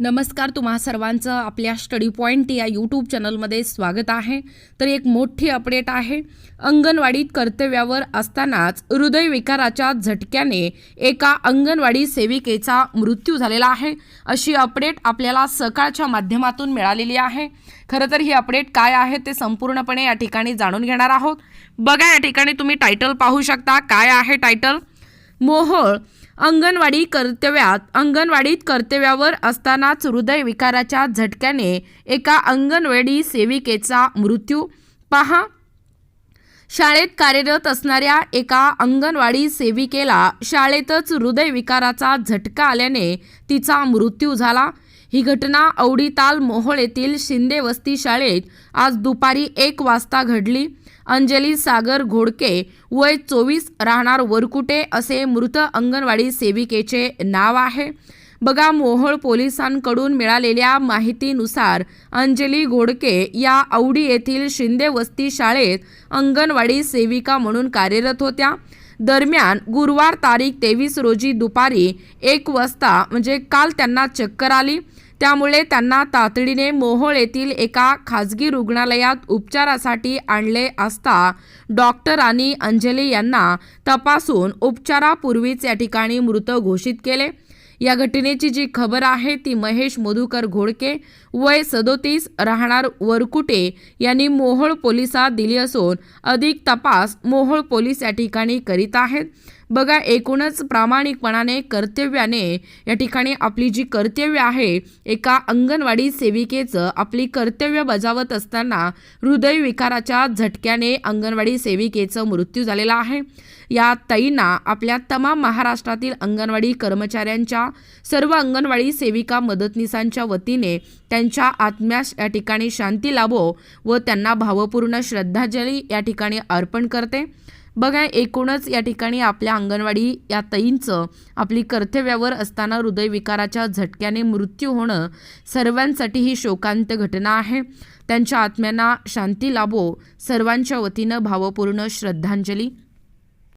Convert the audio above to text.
नमस्कार तुम्हा सर्वांचं आपल्या स्टडी पॉईंट या यूट्यूब चॅनलमध्ये स्वागत आहे. तर एक मोठी अपडेट आहे. अंगणवाडीत कर्तव्यावर असतानाच हृदयविकाराच्या झटक्याने एका अंगणवाडी सेविकेचा मृत्यू झालेला आहे. अशी अपडेट आपल्याला सकाळच्या माध्यमातून मिळालेली आहे. खरं तर ही अपडेट काय आहे ते संपूर्णपणे या ठिकाणी जाणून घेणार आहोत. बघा या ठिकाणी तुम्ही टायटल पाहू शकता. काय आहे टायटल मोहोळ अंगणवाडी कर्तव्यात अंगणवाडीत कर्तव्यावर असतानाच हृदयविकाराच्या झटक्याने एका अंगणवाडी सेविकेचा मृत्यू. पहा. शाळेत कार्यरत असणाऱ्या एका अंगणवाडी सेविकेला शाळेतच हृदयविकाराचा झटका आल्याने तिचा मृत्यू झाला. ही घटना औडीताल मोहोळ येथील शिंदे वस्ती शाळेत आज दुपारी एक वाजता घडली. अंजली सागर घोडके वय चोवीस राहणार वरकुटे असे मृत अंगणवाडी सेविकेचे नाव आहे. बघा मोहोळ पोलिसांकडून मिळालेल्या माहितीनुसार अंजली घोडके या औडी येथील शिंदे वस्ती शाळेत अंगणवाडी सेविका म्हणून कार्यरत होत्या. दरम्यान गुरुवार तारीख तेवीस रोजी दुपारी एक वाजता म्हणजे काल त्यांना चक्कर आली. त्यामुळे त्यांना तातडीने मोहोळ येथील एका खाजगी रुग्णालयात उपचारासाठी आणले असता डॉक्टरांनी अंजली यांना तपासून उपचारापूर्वीच या ठिकाणी मृत घोषित केले. या घटनेची जी खबर आहे ती महेश मधुकर घोडके वय सदोतीस राहणार वरकुटे यांनी मोहोळ पोलिसात दिली असून अधिक तपास मोहोळ पोलीस या ठिकाणी करीत आहेत. बघा एकूणच प्रामाणिकपणाने कर्तव्याने या ठिकाणी आपली जी कर्तव्य आहे एका अंगणवाडी सेविकेचं आपली कर्तव्य बजावत असताना हृदयविकाराच्या झटक्याने अंगणवाडी सेविकेचं मृत्यू झालेला आहे. या ताईंना आपल्या तमाम महाराष्ट्रातील अंगणवाडी कर्मचाऱ्यांच्या सर्व अंगणवाडी सेविका मदतनीसांच्या वतीने त्यांच्या आत्म्यास या ठिकाणी शांती लाभो व त्यांना भावपूर्ण श्रद्धांजली या ठिकाणी अर्पण करते. बघा एकूणच या ठिकाणी आपल्या अंगणवाडी या ताईंचं आपली कर्तव्यावर असताना हृदयविकाराच्या झटक्याने मृत्यू होणं सर्वांसाठी ही शोकांत घटना आहे. त्यांच्या आत्म्यांना शांती लाभो सर्वांच्या वतीनं भावपूर्ण श्रद्धांजली.